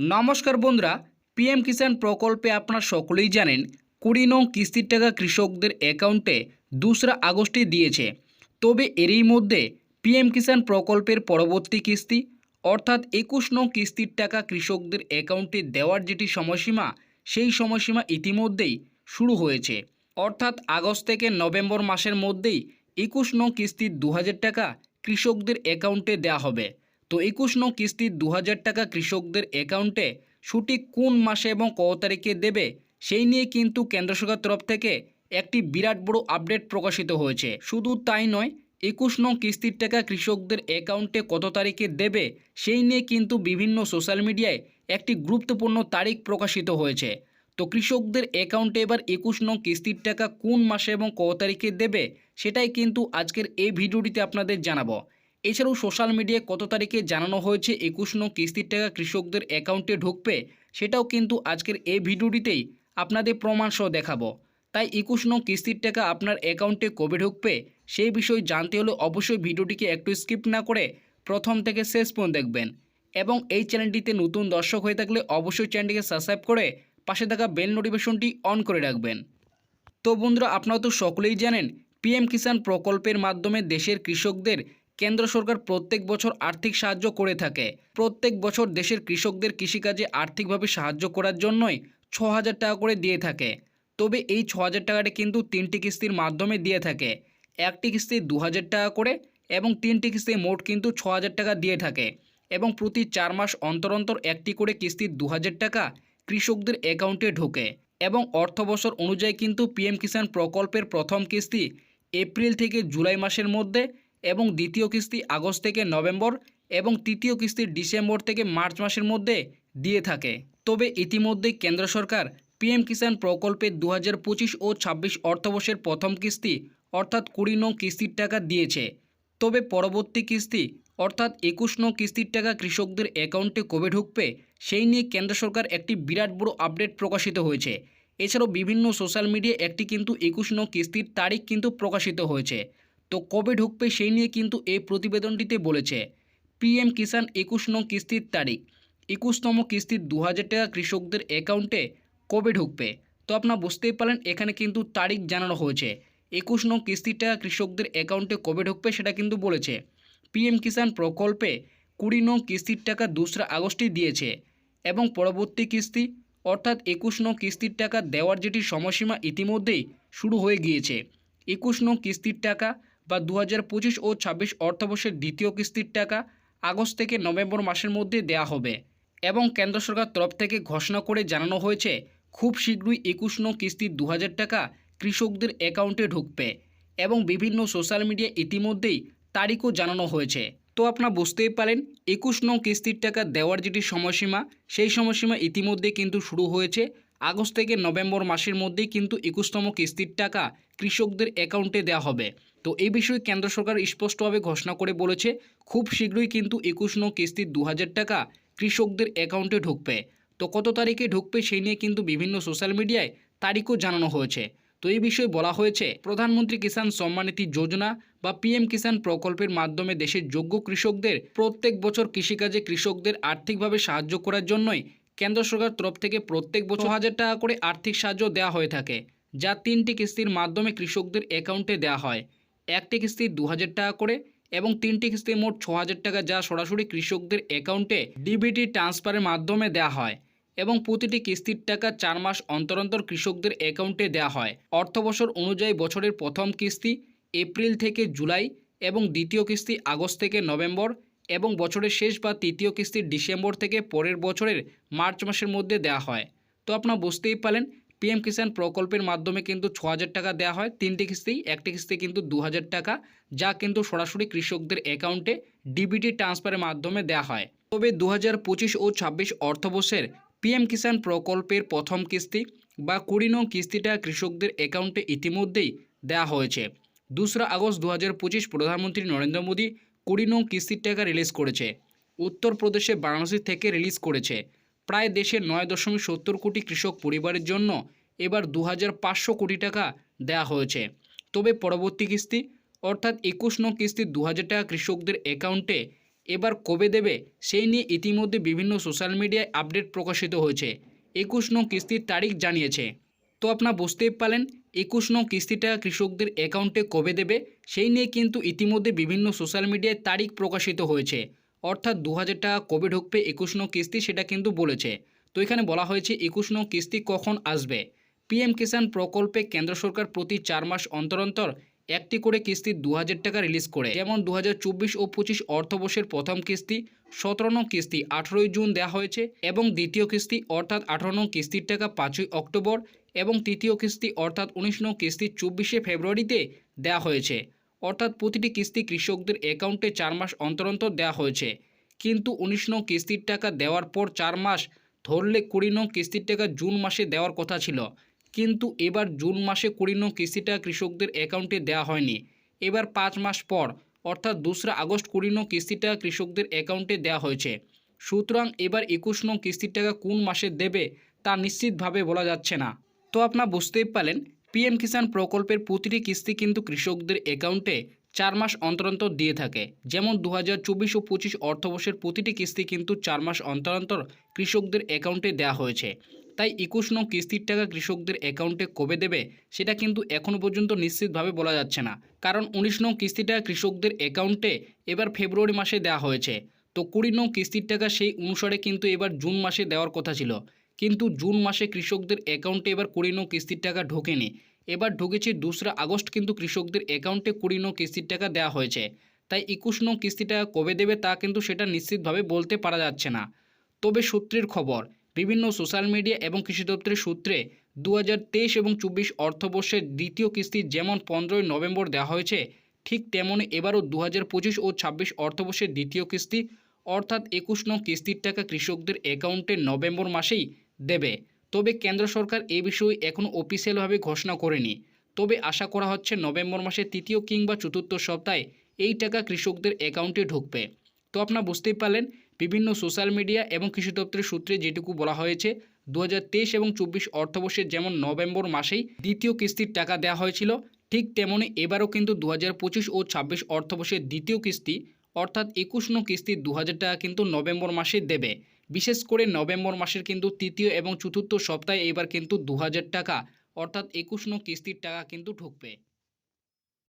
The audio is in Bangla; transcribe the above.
নমস্কার বন্ধুরা পিএম কিষাণ প্রকল্পে আপনারা সকলেই জানেন, কুড়ি নং কিস্তির টাকা কৃষকদের অ্যাকাউন্টে দোসরা আগস্টে দিয়েছে। তবে এরই মধ্যে পিএম কিষাণ প্রকল্পের পরবর্তী কিস্তি, অর্থাৎ একুশ নং কিস্তির টাকা কৃষকদের অ্যাকাউন্টে দেওয়ার যেটি সময়সীমা, সেই সময়সীমা ইতিমধ্যেই শুরু হয়েছে। অর্থাৎ আগস্ট থেকে নভেম্বর মাসের মধ্যেই একুশ নং কিস্তির দু হাজার টাকা কৃষকদের অ্যাকাউন্টে দেওয়া হবে। তো একুশ নং কিস্তির দু হাজার টাকা কৃষকদের অ্যাকাউন্টে সঠিক কোন মাসে এবং ক তারিখে দেবে, সেই নিয়ে কিন্তু কেন্দ্র সরকার তরফ থেকে একটি বিরাট বড় আপডেট প্রকাশিত হয়েছে। শুধু তাই নয়, একুশ নং কিস্তির টাকা কৃষকদের অ্যাকাউন্টে কত তারিখে দেবে, সেই নিয়ে কিন্তু বিভিন্ন সোশ্যাল মিডিয়ায় একটি গুরুত্বপূর্ণ তারিখ প্রকাশিত হয়েছে। তো কৃষকদের অ্যাকাউন্টে এবার একুশ নং কিস্তির টাকা কোন মাসে এবং ক তারিখে দেবে, সেটাই কিন্তু আজকের এই ভিডিওটিতে আপনাদের জানাব। এছাড়াও সোশ্যাল মিডিয়ায় কত তারিখে জানানো হয়েছে একুশ নং কিস্তির টাকা কৃষকদের অ্যাকাউন্টে ঢুকবে, সেটাও কিন্তু আজকের এই ভিডিওটিতেই আপনাদের প্রমাণ সহ দেখাবো। তাই একুশ নং কিস্তির টাকা আপনার অ্যাকাউন্টে কবে ঢুকবে, সেই বিষয়ে জানতে হলে অবশ্যই ভিডিওটিকে একটু স্কিপ না করে প্রথম থেকে শেষ পর্যন্ত দেখবেন। এবং এই চ্যানেলটিতে নতুন দর্শক হয়ে থাকলে অবশ্যই চ্যানেলটিকে সাবস্ক্রাইব করে পাশে থাকা বেল নোটিফিকেশনটি অন করে রাখবেন। তো বন্ধুরা, আপনারা তো সকলেই জানেন, পিএম কিষাণ প্রকল্পের মাধ্যমে দেশের কৃষকদের কেন্দ্র সরকার প্রত্যেক বছর আর্থিক সাহায্য করে থাকে। প্রত্যেক বছর দেশের কৃষকদের কৃষিকাজে আর্থিকভাবে সাহায্য করার জন্যই ছ হাজার টাকা করে দিয়ে থাকে। তবে এই ছ হাজার টাকাটা কিন্তু তিনটি কিস্তির মাধ্যমে দিয়ে থাকে। একটি কিস্তি দু হাজার টাকা করে এবং তিনটি কিস্তি মোট কিন্তু ছ হাজার টাকা দিয়ে থাকে এবং প্রতি চার মাস অন্তর অন্তর একটি করে কিস্তির দু হাজার টাকা কৃষকদের অ্যাকাউন্টে ঢোকে এবং অর্থবছর অনুযায়ী কিন্তু পিএম কিষাণ প্রকল্পের প্রথম কিস্তি এপ্রিল থেকে জুলাই মাসের মধ্যে এবং দ্বিতীয় কিস্তি আগস্ট থেকে নভেম্বর এবং তৃতীয় কিস্তি ডিসেম্বর থেকে মার্চ মাসের মধ্যে দিয়ে থাকে। তবে ইতিমধ্যেই কেন্দ্র সরকার পিএম কিষাণ প্রকল্পে দু হাজার পঁচিশ ও ছাব্বিশ অর্থবর্ষের প্রথম কিস্তি, অর্থাৎ কুড়ি নং কিস্তির টাকা দিয়েছে। তবে পরবর্তী কিস্তি, অর্থাৎ একুশ নং কিস্তির টাকা কৃষকদের অ্যাকাউন্টে কবে ঢুকবে, সেই নিয়ে কেন্দ্র সরকার একটি বিরাট বড় আপডেট প্রকাশিত হয়েছে। এছাড়াও বিভিন্ন সোশ্যাল মিডিয়ায় একটি কিন্তু একুশ নং কিস্তির তারিখ কিন্তু প্রকাশিত হয়েছে। তো কবে ঢুকবে সেই নিয়ে কিন্তু এই প্রতিবেদনটিতে বলেছে। পিএম কিষাণ একুশ নং কিস্তির তারিখ। একুশতম কিস্তির দু হাজার টাকা কৃষকদের অ্যাকাউন্টে কবে ঢুকবে? তো আপনারা বুঝতেই পারলেন, এখানে কিন্তু তারিখ জানানো হয়েছে। একুশ নং কিস্তির টাকা কৃষকদের অ্যাকাউন্টে কবে ঢুকবে সেটা কিন্তু বলেছে। পিএম কিষাণ প্রকল্পে কুড়ি নং কিস্তির টাকা দোসরা আগস্টে দিয়েছে এবং পরবর্তী কিস্তি, অর্থাৎ একুশ নং কিস্তির টাকা দেওয়ার যেটি সময়সীমা ইতিমধ্যেই শুরু হয়ে গিয়েছে। একুশ নং কিস্তির টাকা বা দু হাজার পঁচিশ ও ছাব্বিশ অর্থবর্ষের দ্বিতীয় কিস্তির টাকা আগস্ট থেকে নভেম্বর মাসের মধ্যে দেয়া হবে এবং কেন্দ্র সরকার তরফ থেকে ঘোষণা করে জানানো হয়েছে, খুব শীঘ্রই একুশ নং কিস্তির দু হাজার টাকা কৃষকদের অ্যাকাউন্টে ঢুকবে এবং বিভিন্ন সোশ্যাল মিডিয়া ইতিমধ্যেই তারিখও জানানো হয়েছে। তো আপনারা বুঝতেই পারেন একুশ নং কিস্তির টাকা দেওয়ার যেটি সময়সীমা, সেই সময়সীমা ইতিমধ্যে কিন্তু শুরু হয়েছে। আগস্ট থেকে নভেম্বর মাসের মধ্যেই কিন্তু একুশতম কিস্তির টাকা কৃষকদের অ্যাকাউন্টে দেওয়া হবে। তো এই বিষয়ে কেন্দ্র সরকার স্পষ্টভাবে ঘোষণা করে বলেছে, খুব শীঘ্রই কিন্তু একুশ নং কিস্তির দু হাজার টাকা কৃষকদের অ্যাকাউন্টে ঢুকবে। তো কত তারিখে ঢুকবে সেই নিয়ে কিন্তু বিভিন্ন সোশ্যাল মিডিয়ায় তারিখও জানানো হয়েছে। তো এই বিষয়ে বলা হয়েছে, প্রধানমন্ত্রী কিষাণ সম্মানিধি যোজনা বা পিএম কিষাণ প্রকল্পের মাধ্যমে দেশের যোগ্য কৃষকদের প্রত্যেক বছর কৃষিকাজে কৃষকদের আর্থিকভাবে সাহায্য করার জন্যই কেন্দ্র সরকার তরফ থেকে প্রত্যেক বছর হাজার টাকা করে আর্থিক সাহায্য দেওয়া হয়ে থাকে যা তিনটি কিস্তির মাধ্যমে কৃষকদের অ্যাকাউন্টে দেওয়া হয়। একটি কিস্তি দু হাজার টাকা করে এবং তিনটি কিস্তি মোট ছ হাজার টাকা যা সরাসরি কৃষকদের অ্যাকাউন্টে ডিবিটি ট্রান্সফারের মাধ্যমে দেওয়া হয় এবং প্রতিটি কিস্তির টাকা চার মাস অন্তর অন্তর কৃষকদের অ্যাকাউন্টে দেওয়া হয়। অর্থবছর অনুযায়ী বছরের প্রথম কিস্তি এপ্রিল থেকে জুলাই এবং দ্বিতীয় কিস্তি আগস্ট থেকে নভেম্বর এবং বছরের শেষ বা তৃতীয় কিস্তি ডিসেম্বর থেকে পরের বছরের মার্চ মাসের মধ্যে দেওয়া হয়। তো আপনারা বুঝতেই পারেন পিএম কিষাণ প্রকল্পের মাধ্যমে কিন্তু ছ টাকা দেওয়া হয়, তিনটি কিস্তি, একটি কিস্তি কিন্তু দু হাজার টাকা, যা কিন্তু সরাসরি কৃষকদের অ্যাকাউন্টে ডিবিটি ট্রান্সফারের মাধ্যমে দেওয়া হয়। তবে দু হাজার পঁচিশ ও ছাব্বিশ অর্থবর্ষের পিএম কিষাণ প্রকল্পের প্রথম কিস্তি বা কুড়ি নং কিস্তিটা কৃষকদের অ্যাকাউন্টে ইতিমধ্যেই দেওয়া হয়েছে। দোসরা আগস্ট দু হাজার পঁচিশ প্রধানমন্ত্রী নরেন্দ্র মোদী কুড়ি নং কিস্তির টাকা রিলিজ করেছে। উত্তরপ্রদেশে বারাণসী থেকে রিলিজ করেছে। প্রায় দেশের নয় দশমিক সত্তর কোটি কৃষক পরিবারের জন্য এবার দু হাজার পাঁচশো কোটি টাকা দেওয়া হয়েছে। তবে পরবর্তী কিস্তি, অর্থাৎ একুশ নং কিস্তি দু হাজার টাকা কৃষকদের অ্যাকাউন্টে এবার কবে দেবে, সেই নিয়ে ইতিমধ্যে বিভিন্ন সোশ্যাল মিডিয়ায় আপডেট প্রকাশিত হয়েছে। একুশ নং কিস্তির তারিখ জানিয়েছে। তো আপনারা বুঝতেই পারলেন একুশ নং কিস্তিটা কৃষকদের অ্যাকাউন্টে কবে দেবে, সেই নিয়ে কিন্তু ইতিমধ্যে বিভিন্ন সোশ্যাল মিডিয়ায় তারিখ প্রকাশিত হয়েছে। অর্থাৎ দু হাজার টাকা কবে ঢুকবে একুশ নং কিস্তি সেটা কিন্তু বলেছে। তো এখানে বলা হয়েছে একুশ নং কিস্তি কখন আসবে? পিএম কিষাণ প্রকল্পে কেন্দ্র সরকার প্রতি চার মাস অন্তর অন্তর একটি করে কিস্তি দু হাজার টাকা রিলিজ করে। যেমন দু হাজার চব্বিশ ও পঁচিশ অর্থবর্ষের প্রথম কিস্তি, সতেরো নং কিস্তি আঠেরোই জুন দেওয়া হয়েছে এবং দ্বিতীয় কিস্তি অর্থাৎ আঠারো নং কিস্তির টাকা পাঁচই অক্টোবর এবং তৃতীয় কিস্তি অর্থাৎ উনিশ নং কিস্তি চব্বিশে ফেব্রুয়ারিতে দেওয়া হয়েছে। অর্থাৎ প্রতিটি কিস্তি কৃষকদের অ্যাকাউন্টে চার মাস অন্তর অন্তর দেওয়া হয়েছে। কিন্তু উনিশ নং কিস্তির টাকা দেওয়ার পর চার মাস ধরলে কুড়ি নং কিস্তির টাকা জুন মাসে দেওয়ার কথা ছিল। কিন্তু এবার জুন মাসে কুড়ি নং কিস্তিটা কৃষকদের অ্যাকাউন্টে দেওয়া হয়নি। এবার পাঁচ মাস পর, অর্থাৎ দোসরা আগস্ট কুড়ি নং কিস্তিটা কৃষকদের অ্যাকাউন্টে দেওয়া হয়েছে। সুতরাং এবার একুশ নং কিস্তির টাকা কোন মাসে দেবে, তা নিশ্চিতভাবে বলা যাচ্ছে না। তো আপনারা বুঝতেই পারলেন, পিএম কিষাণ প্রকল্পের প্রতিটি কিস্তি কিন্তু কৃষকদের অ্যাকাউন্টে চার মাস অন্তর অন্তর দিয়ে থাকে। যেমন দু হাজার চব্বিশ ও পঁচিশ অর্থবর্ষের প্রতিটি কিস্তি কিন্তু চার মাস অন্তর অন্তর কৃষকদের অ্যাকাউন্টে দেওয়া হয়েছে। তাই একুশ নং কিস্তির টাকা কৃষকদের অ্যাকাউন্টে কবে দেবে, সেটা কিন্তু এখনও পর্যন্ত নিশ্চিতভাবে বলা যাচ্ছে না। কারণ উনিশ নং কিস্তি টাকা কৃষকদের অ্যাকাউন্টে এবার ফেব্রুয়ারি মাসে দেওয়া হয়েছে। তো কুড়ি নং কিস্তির টাকা সেই অনুসারে কিন্তু এবার জুন মাসে দেওয়ার কথা ছিল। কিন্তু জুন মাসে কৃষকদের অ্যাকাউন্টে এবার কুড়ি নং কিস্তির টাকা ঢোকেনি। এবার ঢুকেছে দোসরা আগস্ট কিন্তু কৃষকদের অ্যাকাউন্টে কুড়ি নং কিস্তির টাকা দেওয়া হয়েছে। তাই একুশ নং কিস্তি টাকা কবে দেবে তা কিন্তু সেটা নিশ্চিতভাবে বলতে পারা যাচ্ছে না। তবে সূত্রের খবর বিভিন্ন সোশ্যাল মিডিয়া এবং কৃষি দপ্তরের সূত্রে দু হাজার তেইশ এবং চব্বিশ অর্থবর্ষের দ্বিতীয় কিস্তি যেমন পনেরোই নভেম্বর দেওয়া হয়েছে, ঠিক তেমনই এবারও দু হাজার পঁচিশ ও ছাব্বিশ অর্থবর্ষের দ্বিতীয় কিস্তি অর্থাৎ একুশ নং কিস্তির টাকা কৃষকদের অ্যাকাউন্টে নভেম্বর মাসেই দেবে। তবে কেন্দ্র সরকার এ বিষয়ে এখনও অফিসিয়ালভাবে ঘোষণা করেনি। তবে আশা করা হচ্ছে নভেম্বর মাসের তৃতীয় কিংবা চতুর্থ সপ্তাহে এই টাকা কৃষকদের অ্যাকাউন্টে ঢুকবে। তো আপনারা বুঝতেই পারলেন বিভিন্ন সোশ্যাল মিডিয়া এবং কৃষি দপ্তরের সূত্রে যেটুকু বলা হয়েছে দু হাজার তেইশ এবং চব্বিশ অর্থবর্ষের যেমন নভেম্বর মাসেই দ্বিতীয় কিস্তির টাকা দেওয়া হয়েছিল, ঠিক তেমনই এবারও কিন্তু দু হাজার পঁচিশ ও ছাব্বিশ অর্থবর্ষের দ্বিতীয় কিস্তি, অর্থাৎ একুশ নং কিস্তি দু হাজার টাকা কিন্তু নভেম্বর মাসে দেবে। বিশেষ করে নভেম্বর মাসের কিন্তু তৃতীয় এবং চতুর্থ সপ্তাহে এবার কিন্তু দু হাজার টাকা, অর্থাৎ একুশ নং কিস্তির টাকা কিন্তু ঢুকবে।